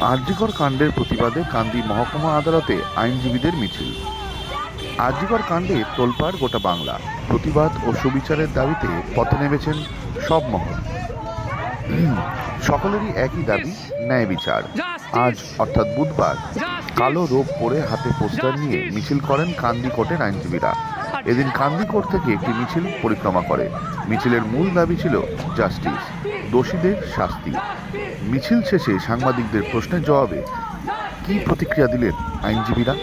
আরজিকর কাণ্ডের প্রতিবাদে কান্দি মহকুমা আদালতে আইনজীবীদের মিছিল। আরজিকর কাণ্ডে তোলপাড় গোটা বাংলা। প্রতিবাদ ও সুবিচারের দাবিতে পথে নেমেছেন সব মহল। সকলেরই একই দাবি ন্যায় বিচার। আজ অর্থাৎ বুধবার কালো রোগ পরে হাতে পোস্টার নিয়ে মিছিল করেন কান্দি কোর্টের আইনজীবীরা। এদিন কান্দি কোর্ট থেকে একটি মিছিল পরিক্রমা করে। মিছিলের মূল দাবি ছিল জাস্টিস দোষীদের শাস্তি। মিছিল শেষে সাংবাদিকদের প্রশ্নের জবাবে কি প্রতিক্রিয়া দিলেন আইনজীবীরা?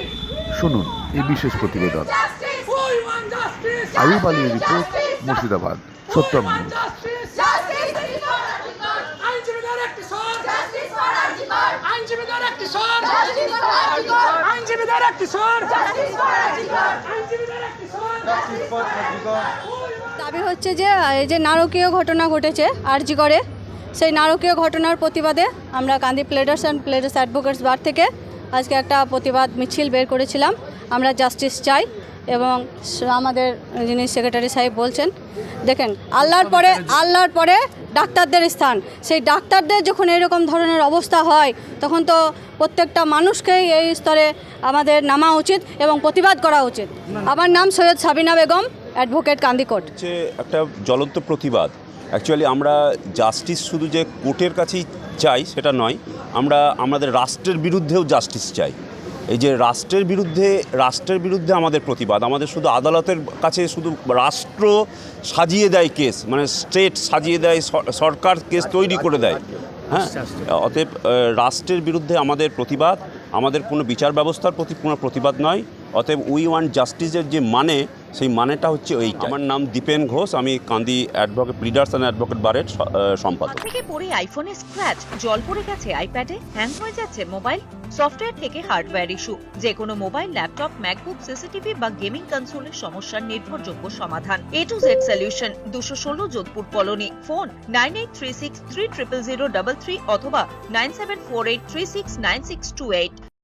শুনুন এই বিশেষ প্রতিবেদন। আয়ুব আলীর রিপোর্ট মুর্শিদাবাদ সত্যম নিউজ আইনজীবীদের একটি Arjikar! আইনজীবীদের একটি স্বর দাবি হচ্ছে যে, এই যে নারকীয় ঘটনা ঘটেছে আরজি করে, সেই নারকীয় ঘটনার প্রতিবাদে আমরা কান্দি প্লেডার্স অ্যান্ড প্লেডার্স অ্যাডভোকেটস বার থেকে আজকে একটা প্রতিবাদ মিছিল বের করেছিলাম। আমরা জাস্টিস চাই এবং আমাদের যিনি সেক্রেটারি সাহেব বলছেন, দেখেন, আল্লাহর পরে আল্লাহর পরে ডাক্তারদের স্থান। সেই ডাক্তারদের যখন এরকম ধরনের অবস্থা হয়, তখন তো প্রত্যেকটা মানুষকেই এই স্তরে আমাদের নামা উচিত এবং প্রতিবাদ করা উচিত। আমার নাম সৈয়দ সাবিনা বেগম, অ্যাডভোকেট কান্দিকোট। হচ্ছে একটা জ্বলন্ত প্রতিবাদ। অ্যাকচুয়ালি আমরা জাস্টিস শুধু যে কোর্টের কাছেই চাই সেটা নয়, আমরা আমাদের রাষ্ট্রের বিরুদ্ধেও জাস্টিস চাই। এই যে রাষ্ট্রের বিরুদ্ধে রাষ্ট্রের বিরুদ্ধে আমাদের প্রতিবাদ। আমাদের শুধু আদালতের কাছে শুধু রাষ্ট্র সাজিয়ে দেয় কেস মানে স্টেট সাজিয়ে দেয় সরকার কেস তৈরি করে দেয়। হ্যাঁ? অতএব রাষ্ট্রের বিরুদ্ধে আমাদের প্রতিবাদ, আমাদের কোনো বিচার ব্যবস্থার প্রতি কোনো প্রতিবাদ নয়। অতএব উই ওয়ান্ট জাস্টিসের যে মানে সেই মানেটা হচ্ছে ওই আমার নাম দীপেন ঘোষ আমি Kandi advocate leaders and advocate বারের সম্পাদক। থেকে পড়ে আইফোনে স্ক্র্যাচ জল পড়ে গেছে আইপ্যাডে হ্যাং হয়ে যাচ্ছে মোবাইল সফটওয়্যার থেকে হার্ডওয়্যার ইস্যু যে কোনো মোবাইল ল্যাপটপ ম্যাকবুক সিসিটিভি বা গেমিং কনসোলের সমস্যার নির্ভরযোগ্য সমাধান। এ টু জেড সলিউশন দুশো ষোলো Jodhpur colony. Phone nine eight three six three triple zero double three অথবা nine seven four eight three six nine six two eight